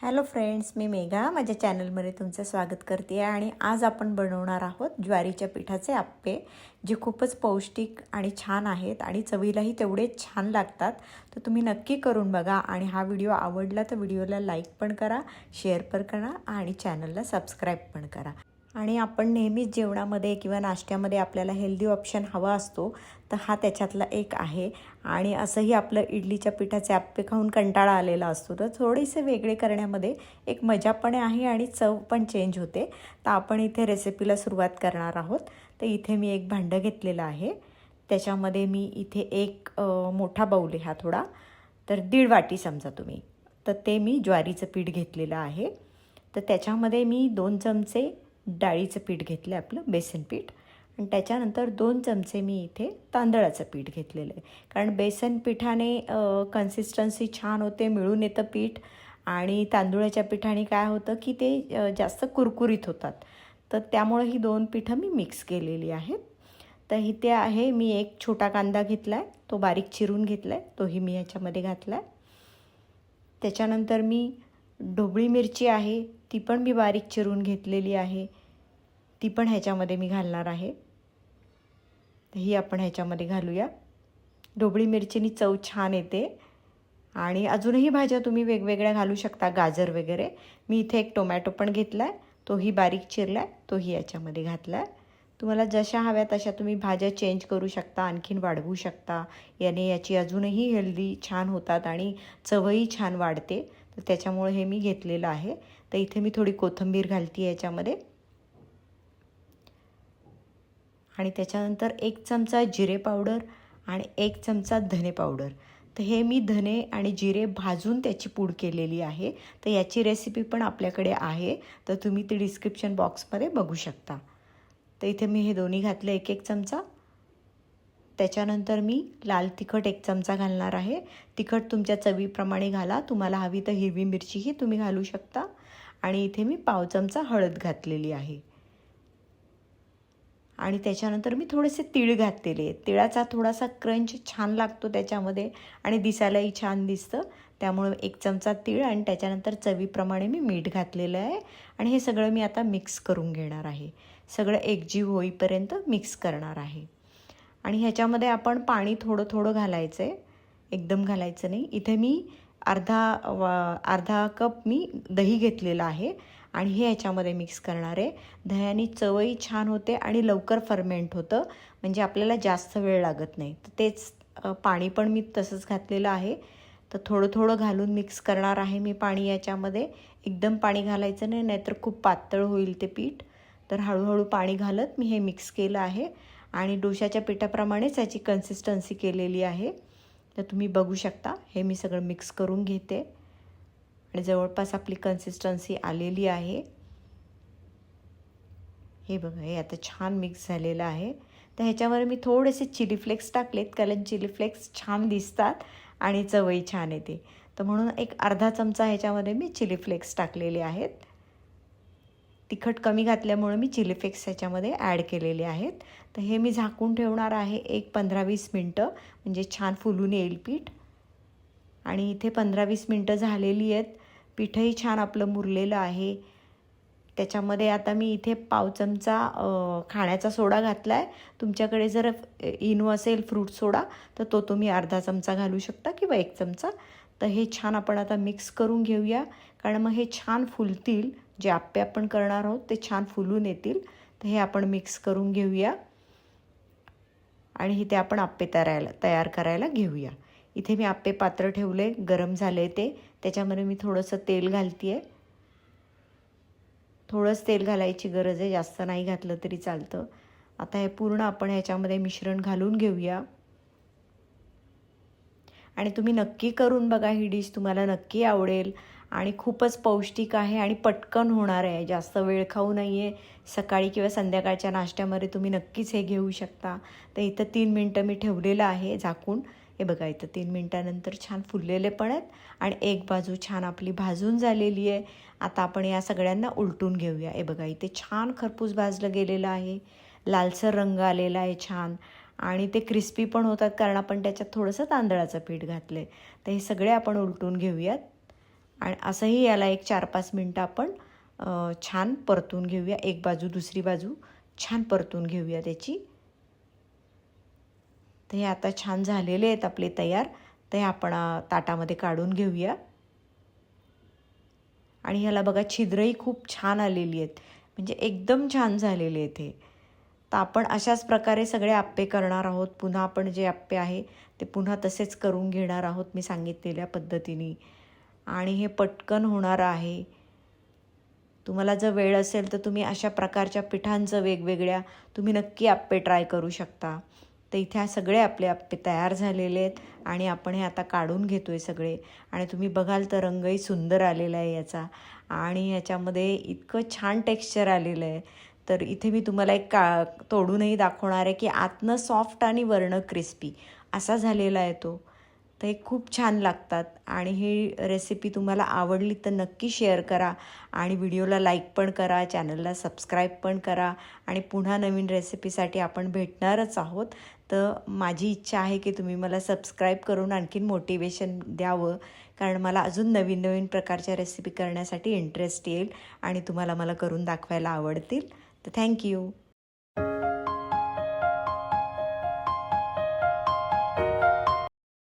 Hello friends मी मेघा. माझ्या चॅनलमध्ये तुमचं स्वागत करते आहे आणि आज आपण बनवणार आहोत ज्वारीच्या पिठाचे आप्पे जे खूपच पौष्टिक आणि छान आहेत आणि चवीलाही तेवढे छान लागतात. तर तुम्ही नक्की करून बघा आणि हा व्हिडिओ आवडला तर व्हिडिओला लाईक पण करा शेअर पण करा आणि चॅनलला सबस्क्राईब पण करा. आणि आपण नेहमीच जेवणामध्ये किंवा नाश्त्यामध्ये आपल्याला हेल्दी ऑप्शन हवा असतो तर हा त्याच्यातला एक आहे. आणि असंही आपलं इडलीच्या पिठाचे आप्पे खाऊन कंटाळा आलेला असतो. तर थोडेसे वेगळे करण्यामध्ये एक मजा पण आहे आणि चव पण चेंज होते. तर आपण इथे रेसिपीला सुरुवात करणार आहोत. तर इथे मी एक भांडं घेतलेलं आहे. त्याच्यामध्ये मी इथे एक मोठा बाऊल आहे हा थोडा. तर दीड वाटी समजा तुम्ही. तर ते मी ज्वारीचं पीठ घेतलेलं आहे. तर त्याच्यामध्ये मी दोन चमचे डाळीचं पीठ घेतलं आहे आपलं बेसन पीठ. आणि त्याच्यानंतर दोन चमचे मी इथे तांदळाचं पीठ घेतलेलं आहे. कारण बेसन पिठाने कन्सिस्टन्सी छान होते मिळून येतं पीठ. आणि तांदुळाच्या पिठाने काय होतं की ते जास्त कुरकुरीत होतात. तर त्यामुळे ही दोन पिठं मी मिक्स केलेली आहेत. तर इथे आहे मी एक छोटा कांदा घेतला आहे तो बारीक चिरून घेतला आहे तोही मी याच्यामध्ये घातला आहे त्याच्यानंतर मी ढोबळी मिरची आहे ती पण मी बारीक चिरून घेतलेली आहे. ती पण ह्याच्यामध्ये मी घालणार आहे. ही आपण ह्याच्यामध्ये घालूया. ढोबळी मिरचीनी चव छान येते. आणि अजूनही भाज्या तुम्ही वेगवेगळ्या घालू शकता गाजर वगैरे. मी इथे एक टोमॅटो पण घेतला आहे तोही बारीक चिरला आहे तोही याच्यामध्ये घातला आहे तुम्हाला जशा हव्या तशा तुम्ही भाज्या चेंज करू शकता आणखीन वाढवू शकता. याने याची अजूनही हेल्दी छान होतात आणि चवही छान वाढते. तर त्याच्यामुळे हे मी घेतलेलं आहे. तर इथे मी थोडी कोथिंबीर घालते याच्यामध्ये. आणि त्याच्यानंतर एक चमचा जिरे पावडर आणि एक चमचा धने पावडर. तर हे मी धने आणि जिरे भाजून त्याची पूड केलेली आहे. तर याची रेसिपी पण आपल्याकडे आहे. तर तुम्ही ती डिस्क्रिप्शन बॉक्समध्ये बघू शकता. तर इथे मी हे दोन्ही घातले एक एक चमचा. त्याच्यानंतर मी लाल तिखट एक चमचा घालणार आहे. तिखट तुमच्या चवीप्रमाणे घाला. तुम्हाला हवी तर हिरवी मिरचीही तुम्ही घालू शकता. आणि इथे मी पाव चमचा हळद घातलेली आहे. आणि त्याच्यानंतर मी थोडेसे तीळ घातलेले तिळाचा थोडासा क्रंच छान लागतो त्याच्यामध्ये आणि दिसायलाही छान दिसतं. त्यामुळे एक चमचा तीळ आणि त्याच्यानंतर चवीप्रमाणे मी मीठ घातलेलं आहे. आणि हे सगळं मी आता मिक्स करून घेणार आहे. सगळं एकजीव होईपर्यंत मिक्स करणार आहे. आणि ह्याच्यामध्ये आपण पाणी थोडं थोडं घालायचं आहे एकदम घालायचं नाही. इथे मी अर्धा वा अर्धा कप मी दही घेतलेलं आहे आणि हे याच्यामध्ये मिक्स करणार आहे. दह्याने चवही छान होते आणि लवकर फर्मेंट होतं. म्हणजे आपल्याला जास्त वेळ लागत नाही. तर तेच पाणी पण मी तसंच घातलेलं आहे. तर थोडं थोडं घालून मिक्स करणार आहे मी पाणी याच्यामध्ये. एकदम पाणी घालायचं नाही नाहीतर खूप पातळ होईल ते पीठ. तर हळूहळू पाणी घालत मी हे मिक्स केलं आहे. आणि डोशाच्या पिठाप्रमाणेच याची कन्सिस्टन्सी केलेली आहे. तर तुम्ही बघू शकता हे मी सगळं मिक्स करून घेते. आणि जवळपास आपली कन्सिस्टन्सी आलेली आहे. हे बघा हे आता छान मिक्स झालेलं आहे. तर ह्याच्यावर मी थोडेसे चिली फ्लेक्स टाकलेत कारण चिली फ्लेक्स छान दिसतात आणि चवही छान येते. तर म्हणून एक अर्धा चमचा ह्याच्यामध्ये मी चिली फ्लेक्स टाकलेले आहेत. तिखट कमी घातल्यामुळे मी चिली फ्लेक्स ह्याच्यामध्ये ॲड केलेले आहेत. तर हे मी झाकून ठेवणार आहे एक पंधरा वीस मिनटं म्हणजे छान फुलून येईल पीठ. आणि इथे पंधरा वीस मिनटं झालेली आहेत. पीठही छान आपलं मुरलेलं आहे. त्याच्यामध्ये आता मी इथे पाव चमचा खाण्याचा सोडा घातला आहे तुमच्याकडे जर इनो असेल फ्रूट सोडा तर तो तुम्ही अर्धा चमचा घालू शकता किंवा एक चमचा. तर हे छान आपण आता मिक्स करून घेऊया. कारण मग हे छान फुलतील. जे आप्पे आपण करणार आहोत ते छान फुलून येतील. तर हे आपण मिक्स करून घेऊया. आणि इथे आपण आप्पे तयारायला तयार करायला घेऊया. इथे मी आप्पे पात्र ठेवले गरम झाले ते. त्याच्यामध्ये मी थोडंसं तेल घालते आहे थोडंच तेल घालायची गरज आहे जास्त नाही घातलं तरी चालतं. आता हे पूर्ण आपण ह्याच्यामध्ये मिश्रण घालून घेऊया. आणि तुम्ही नक्की करून बघा ही डिश तुम्हाला नक्की आवडेल. आणि खूपच पौष्टिक आहे आणि पटकन होणार आहे. जास्त वेळ खाऊ नाही आहे सकाळी किंवा संध्याकाळच्या नाश्त्यामध्ये तुम्ही नक्कीच हे घेऊ शकता. तर इथं तीन मिनटं मी ठेवलेलं आहे झाकून. हे बघा इथं तीन मिनटानंतर छान फुललेले पण आहेत आणि एक बाजू छान आपली भाजून झालेली आहे. आता आपण या सगळ्यांना उलटून घेऊया. हे बघा इथे छान खरपूस भाजलं गेलेलं आहे. लालसर रंग आलेला आहे छान. आणि ते क्रिस्पी पण होतात कारण आपण त्याच्यात थोडंसं तांदळाचं पीठ घातलं आहे तर हे सगळे आपण उलटून घेऊयात. आणि असंही याला एक चार पाच मिनटं आपण छान परतून घेऊया. एक बाजू दुसरी बाजू छान परतून घेऊया त्याची. तर हे आता छान झालेले आहेत आपले तयार. तर हे आपण ताटामध्ये काढून घेऊया. आणि ह्याला बघा छिद्रही खूप छान आलेली आहेत. म्हणजे एकदम छान झालेले आहेत हे. तर आपण अशाच प्रकारे सगळे आप्पे करणार आहोत. पुन्हा आपण जे आप्पे आहे ते पुन्हा तसेच करून घेणार आहोत मी सांगितलेल्या पद्धतीने. आणि हे पटकन होणारं आहे. तुम्हाला जर वेळ असेल तर तुम्ही अशा प्रकारच्या पिठांचं वेगवेगळ्या तुम्ही नक्की आप्पे ट्राय करू शकता. तर इथे हा सगळे आपले आप्पे तयार झालेले आहेत आणि आपण हे आता काढून घेतो आहे सगळे. आणि तुम्ही बघाल तर रंगही सुंदर आलेला आहे याचा. आणि ह्याच्यामध्ये इतकं छान टेक्स्चर आलेलं आहे. तर इथे मी तुम्हाला एक का तोडूनही दाखवणार आहे की आतनं सॉफ्ट आणि वर्ण क्रिस्पी असा झालेला आहे तो. तर हे खूप छान लागतात. आणि ही रेसिपी तुम्हाला आवडली तर नक्की शेअर करा. आणि व्हिडिओला लाईक पण करा चॅनलला सबस्क्राईब पण करा. आणि पुन्हा नवीन रेसिपीसाठी आपण भेटणारच आहोत. तर माझी इच्छा आहे की तुम्ही मला सबस्क्राईब करून आणखीन मोटिवेशन द्यावं. कारण मला अजून नवीन नवीन प्रकारच्या रेसिपी करण्यासाठी इंटरेस्ट येईल. आणि तुम्हाला मला करून दाखवायला आवडतील. तर थँक्यू